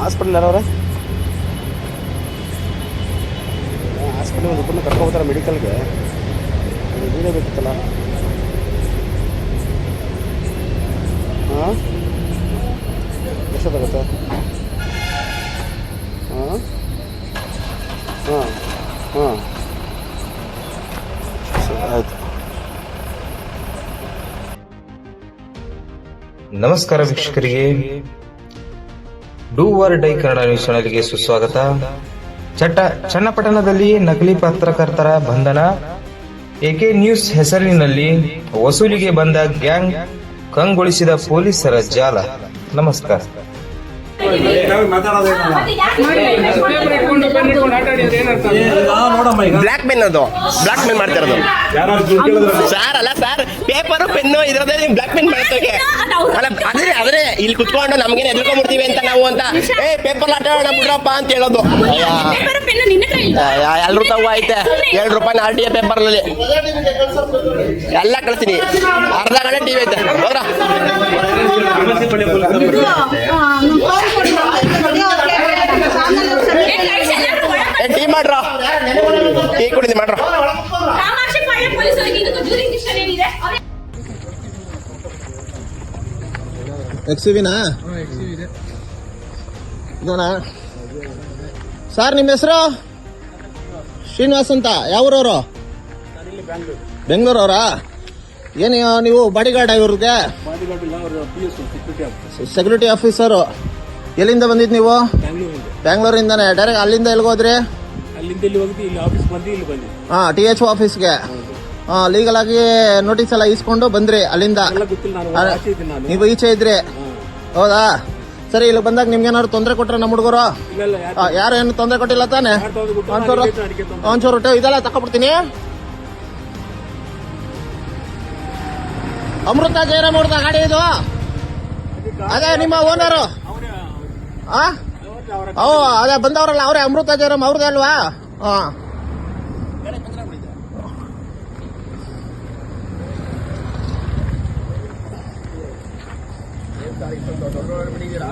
Hospital ಯಾರವ್ರೆ hospital ಒಂದು ಒಬ್ಬರನ್ನ ಕರ್ಕೊಂಡು ಹೋಗ್ತಾರೆ ಮೆಡಿಕಲ್ಗೆ ವೀಡಿಯೋ ಬೇಕಿತ್ತಲ್ಲ ಹಾಂ ಎಷ್ಟೊತ್ತಾಗುತ್ತೆ ಹಾಂ ಹಾಂ ಹಾಂ ಸರಿ ಆಯಿತು ನಮಸ್ಕಾರ ವೀಕ್ಷಕರಿಗೆ do var dye Kannada news ಚಾನಲ್ಗೆ ಸುಸ್ವಾಗತ. ಚಟ್ಟ ಚನ್ನಪಟ್ಟಣದಲ್ಲಿ ನಕಲಿ ಪತ್ರಕರ್ತರ ಬಂಧನ. ಎಕೆ ನ್ಯೂಸ್ ಹೆಸರಿನಲ್ಲಿ ವಸೂಲಿಗೆ ಬಂದ ಗ್ಯಾಂಗ್ ಕಂಗೊಳಿಸಿದ ಪೊಲೀಸರ ಜಾಲ. ನಮಸ್ಕಾರ. ಬ್ಲಾಕ್ ಪೆನ್ ಅದು. ಬ್ಲಾಕ್ ಮೇಲ್ ಮಾಡ್ತಿರೋದು ಸರ್ ಅಲ್ಲ ಸರ್ ಪೇಪರ್ ಪೆನ್ನು ಇರೋದೇ ನೀವು ಬ್ಲಾಕ್ ಮೇಲ್ ಮಾಡ್ತೋಕೆ ಅದೇ ಇಲ್ಲಿ ಕುತ್ಕೊಂಡು ನಮ್ಗೆ ಎದ್ಕೊಂಡ್ಬಿಡ್ತೀವಿ ಅಂತ ನಾವು ಅಂತ. ಏ ಪೇಪರ್ ಆಟ ಆಡೋಣ ಬಿಡ್ರಪ್ಪ ಅಂತ ಹೇಳೋದು. ಎರಡು ತಗೋ ಐತೆ. ಎರಡು ರೂಪಾಯಿ ಆರ್ ಟಿ ಎ ಪೇಪರ್ನಲ್ಲಿ. ಎಲ್ಲ ಕಳಿಸ್ತೀನಿ. ಅರ್ಧ ಗಂಟೆ ಟಿವಿ ಐತೆ. ಹೋದ್ರ ಟೀ ಮಾಡ್ರ? ಟೀ ಕುಡಿದಿ ಮಾಡ್ರ? ಎಕ್ಸಿವಿನಾ ಇದೋನಾ ಸರ್ ನಿಮ್ಮ ಹೆಸರು? ಶ್ರೀನಿವಾಸ್ ಅಂತ. ಯಾವೂರವರು? ಬೆಂಗಳೂರವರಾ? ಏನು ನೀವು ಬಾಡಿಗಾರ್ಡ್ ಇವ್ರಿಗೆ ಸೆಕ್ಯೂರಿಟಿ ಆಫೀಸರು ಎಲ್ಲಿಂದ ಬಂದಿದ್ದು ನೀವು? ಬ್ಯಾಂಗ್ಳೂರಿಂದಾನೆ ಡೈರೆಕ್ಟ್ ಅಲ್ಲಿಂದ ಎಲ್ಲಿಗೋದ್ರಿ? ಹಾ ಟಿ ಎಚ್ ಆಫೀಸ್ಗೆ ಲೀಗಲ್ ಆಗಿ ನೋಟಿಸ್ ಎಲ್ಲ ಇಸ್ಕೊಂಡು ಬಂದ್ರಿ ಅಲ್ಲಿಂದ. ನೀವು ಈಚೆ ಇದ್ರಿ. ಹೌದಾ? ಸರಿ ಇಲ್ಲಿ ಬಂದಾಗ ನಿಮ್ಗೆ ಏನಾದ್ರು ತೊಂದರೆ ಕೊಟ್ರೆ ನಮ್ಮ ಹುಡುಗರು? ಯಾರು ಏನು ತೊಂದರೆ ಕೊಟ್ಟಿಲ್ಲ ತಾನೆ? ಒಂಚೂರು ಇದೆಲ್ಲ ತಕೊಬಿಡ್ತೀನಿ ಅಮೃತ ಜಯರಾಮ್ ಅವ್ರದ ಗಾಡಿ ಇದು. ಅದೇ ನಿಮ್ಮ ಓನರು ಅದೇ ಬಂದವರಲ್ಲ ಅವರೇ ಅಮೃತ ಜೈರಮ್ ಅವ್ರದ್ದೇ ಅಲ್ವಾ? ಹಾ. ಸ್ವಲ್ಪ ದೊಡ್ಡವ್ರು ಮಾಡಿದ್ದೀರಾ?